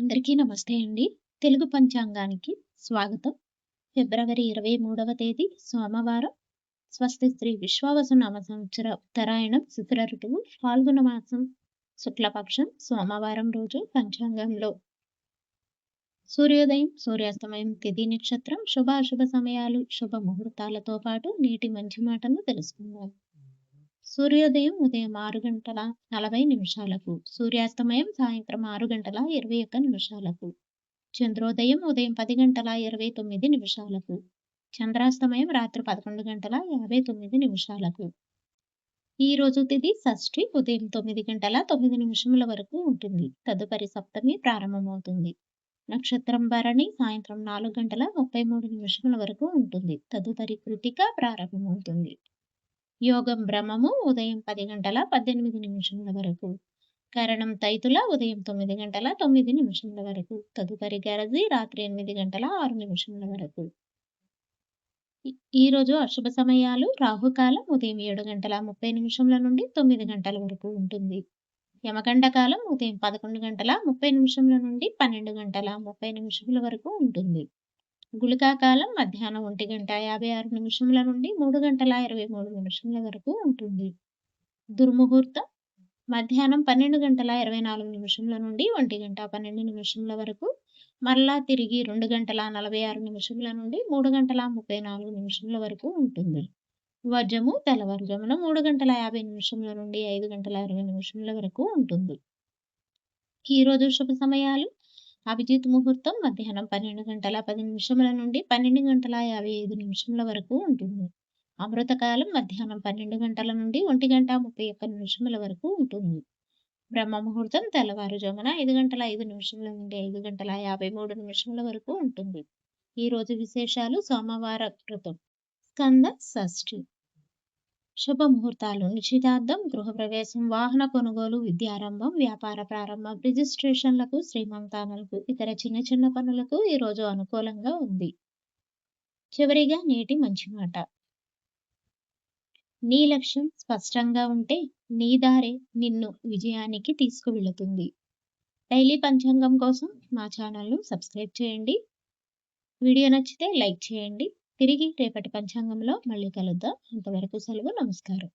అందరికీ నమస్తే అండి. తెలుగు పంచాంగానికి స్వాగతం. ఫిబ్రవరి ఇరవై మూడవ తేదీ సోమవారం. స్వస్తి శ్రీ విశ్వావసు నామ సంవత్సర ఉత్తరాయణం శుక్ర ఋతువు ఫాల్గుణ మాసం శుక్లపక్షం సోమవారం రోజు పంచాంగంలో. సూర్యోదయం సూర్యాస్తమయం తిథి నక్షత్రం శుభాశుభ సమయాలు శుభ ముహూర్తాలతో పాటు నీటి మంచి మాటలు తెలుసుకుందాం. సూర్యోదయం ఉదయం ఆరు గంటల నలభై నిమిషాలకు సూర్యాస్తమయం సాయంత్రం ఆరు గంటల ఇరవై ఒక్క నిమిషాలకు చంద్రోదయం ఉదయం పది గంటల ఇరవై తొమ్మిది నిమిషాలకు చంద్రాస్తమయం రాత్రి పదకొండు గంటల యాభై తొమ్మిది నిమిషాలకు. ఈ రోజు తిథి షష్ఠి ఉదయం తొమ్మిది గంటల తొమ్మిది నిమిషముల వరకు ఉంటుంది. తదుపరి సప్తమి ప్రారంభమవుతుంది. నక్షత్రం భరణి సాయంత్రం నాలుగు గంటల ముప్పై మూడు నిమిషముల వరకు ఉంటుంది. తదుపరి కృతిక ప్రారంభమవుతుంది. యోగం భ్రమము ఉదయం పది గంటల పద్దెనిమిది నిమిషముల వరకు. కరణం తైతుల ఉదయం తొమ్మిది గంటల తొమ్మిది నిమిషముల వరకు. తదుపరి గరజి రాత్రి ఎనిమిది గంటల ఆరు నిమిషముల వరకు. ఈరోజు అశుభ సమయాలు. రాహుకాలం ఉదయం ఏడు గంటల ముప్పై నిమిషముల నుండి తొమ్మిది గంటల వరకు ఉంటుంది. యమగండ కాలం ఉదయం పదకొండు గంటల ముప్పై నిమిషముల నుండి పన్నెండు గంటల ముప్పై నిమిషముల వరకు ఉంటుంది. గుళికాకాలం మధ్యాహ్నం ఒంటి గంట యాభై ఆరు నిమిషముల నుండి మూడు గంటల ఇరవై మూడు నిమిషముల వరకు ఉంటుంది. దుర్ముహూర్తం మధ్యాహ్నం పన్నెండు గంటల ఇరవై నాలుగు నిమిషముల నుండి ఒంటి గంట పన్నెండు నిమిషముల వరకు మరలా తిరిగి రెండు గంటల నలభై ఆరు నిమిషముల నుండి మూడు గంటల ముప్పై నాలుగు నిమిషముల వరకు ఉంటుంది. వర్జము తెల్లవర్జమున మూడు గంటల యాభై నిమిషముల నుండి ఐదు గంటల ఇరవై నిమిషముల వరకు ఉంటుంది. ఈరోజు శుభ సమయాలు. అభిజిత్ ముహూర్తం మధ్యాహ్నం పన్నెండు గంటల పది నిమిషముల నుండి పన్నెండు గంటల యాభై ఐదు నిమిషముల వరకు ఉంటుంది. అమృతకాలం మధ్యాహ్నం పన్నెండు గంటల నుండి ఒంటి గంట ముప్పై ఒక్క నిమిషముల వరకు ఉంటుంది. బ్రహ్మ ముహూర్తం తెల్లవారుజామున ఐదు గంటల ఐదు నిమిషముల నుండి ఐదు గంటల యాభై మూడు నిమిషముల వరకు ఉంటుంది. ఈ రోజు విశేషాలు సోమవార కృతం స్కంద షష్ఠి. శుభముహూర్తాలు. నిశ్చితార్థం గృహప్రవేశం వాహన కొనుగోలు విద్యారంభం వ్యాపార ప్రారంభం రిజిస్ట్రేషన్లకు శ్రీమంతానాలకు ఇతర చిన్న చిన్న పనులకు ఈరోజు అనుకూలంగా ఉంది. చివరిగా నేటి మంచి మాట. నీ లక్ష్యం స్పష్టంగా ఉంటే నీ దారే నిన్ను విజయానికి తీసుకువెళుతుంది. డైలీ పంచాంగం కోసం మా ఛానల్ను సబ్స్క్రైబ్ చేయండి. వీడియో నచ్చితే లైక్ చేయండి. తిరిగి రేపటి పంచాంగంలో మళ్ళీ కలుద్దాం. అంతవరకు సెలవు నమస్కారం.